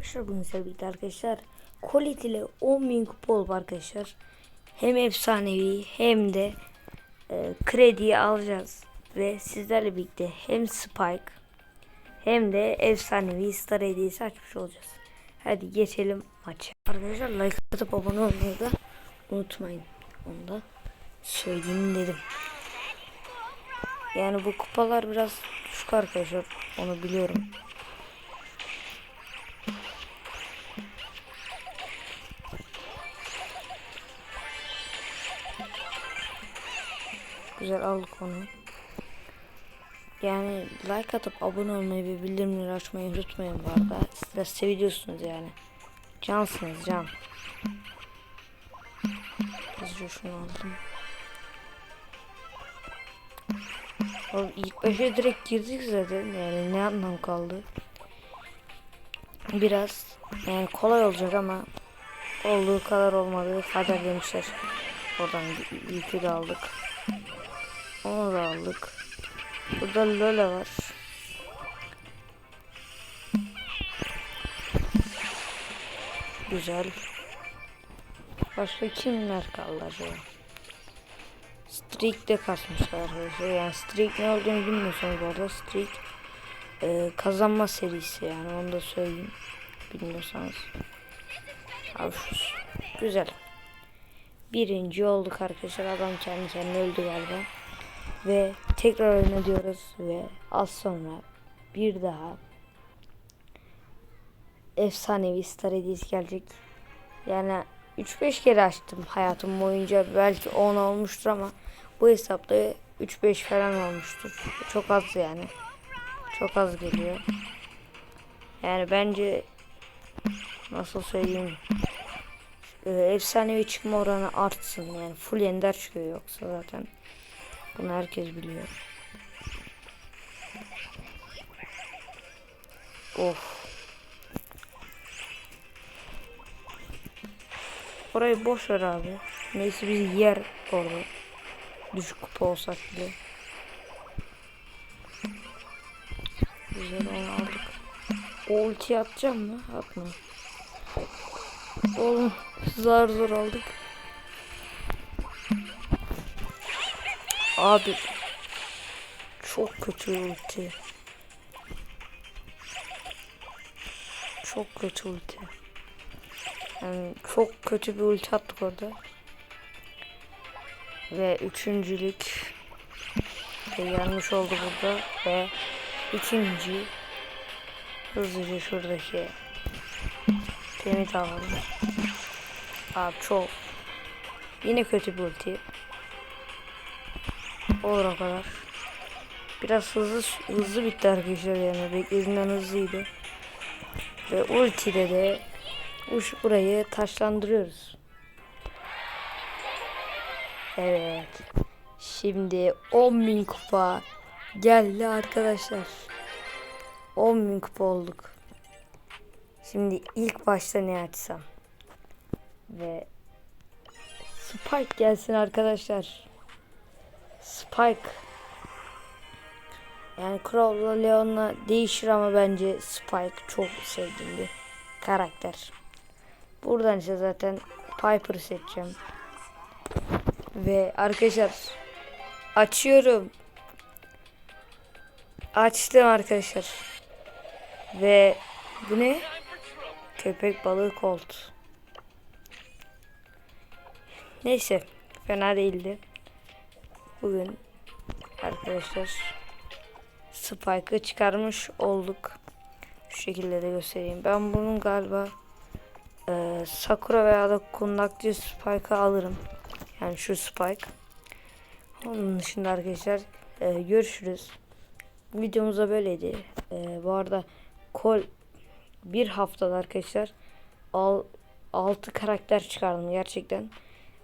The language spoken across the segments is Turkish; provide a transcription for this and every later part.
arkadaşlar bugün birlikte arkadaşlar Kolit ile 10.000 kupa olup arkadaşlar hem efsanevi hem de e, krediyi alacağız ve sizlerle birlikte hem Spike hem de efsanevi star hediyesi açmış olacağız. Hadi geçelim maça. Arkadaşlar like atıp abone olmayı da unutmayın. Onu da söyleyeyim dedim. Yani bu kupalar biraz düşük arkadaşlar onu biliyorum. Güzel aldık onu. Yani like atıp abone olmayı ve bildirimleri açmayı unutmayın bu arada. Sizler seviyorsunuz yani. Cansınız can. Hızlıca şunu aldım. Oğlum ilk başa direkt girdik zaten yani ne anlam kaldı. Biraz yani kolay olacak ama olduğu kadar olmadığı kadar demişler. Oradan yükü de aldık. Onu da aldık. Burada Lola var. Güzel. Başka kimler kaldı acaba? Streak de kasmışlar arkadaşlar. Yani Streak ne olduğunu bilmiyorsanız bu arada Streak e, kazanma serisi yani onu da söyleyeyim. Bilmiyorsanız. Abi güzel. Birinci olduk arkadaşlar. Adam kendi kendine öldü galiba. Ve tekrar oyna diyoruz ve az sonra bir daha efsanevi star hediyesi gelecek. Yani 3-5 kere açtım hayatım boyunca belki 10 olmuştur ama bu hesapta 3-5 falan olmuştur. Çok az yani. Çok az geliyor. Yani bence nasıl söyleyeyim e, efsanevi çıkma oranı artsın yani full ender çıkıyor yoksa zaten bunu herkes biliyor. Of. Orayı boş ver abi. Neyse biz yer orada. Düşük kupa olsak bile. Güzel onu aldık. O ulti atacağım mı? Atma. Oğlum zar zor aldık. Abi çok kötü ulti. Çok kötü ulti. Yani çok kötü bir ulti attık orada. Ve üçüncülük de yanlış oldu burada ve ikinci hızlıca şuradaki temiz alalım. Abi çok yine kötü bir ulti. Olur o kadar. Biraz hızlı hızlı bitti arkadaşlar yani beklediğimden hızlıydı. Ve ultide de uç burayı taşlandırıyoruz. Evet. Şimdi 10.000 kupa geldi arkadaşlar. 10.000 kupa olduk. Şimdi ilk başta ne açsam? Ve Spike gelsin arkadaşlar. Spike. Yani Crow'la Leon'la değişir ama bence Spike çok sevdiğim bir karakter. Buradan işte zaten Piper'ı seçeceğim. Ve arkadaşlar açıyorum. Açtım arkadaşlar. Ve bu ne? Köpek balığı kolt. Neyse fena değildi. Bugün arkadaşlar Spike'ı çıkarmış olduk. Şu şekilde de göstereyim. Ben bunun galiba e, Sakura veya da kundakçı Spike'ı alırım. Yani şu Spike. Onun dışında arkadaşlar e, görüşürüz. Videomuz da böyleydi. E, bu arada kol bir haftada arkadaşlar al, 6 karakter çıkardım gerçekten.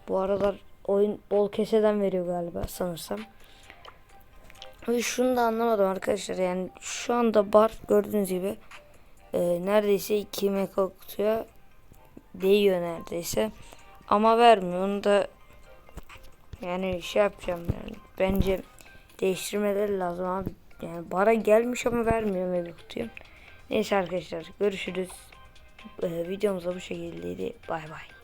Bu aralar oyun bol keseden veriyor galiba sanırsam. Ve şunu da anlamadım arkadaşlar yani şu anda bar gördüğünüz gibi e, neredeyse 2 mega kutuya değiyor neredeyse. Ama vermiyor onu da yani şey yapacağım yani bence değiştirmeleri lazım abi. Yani bara gelmiş ama vermiyor mega kutuyu. Neyse arkadaşlar görüşürüz. Ee, videomuz da bu şekildeydi. Bay bay.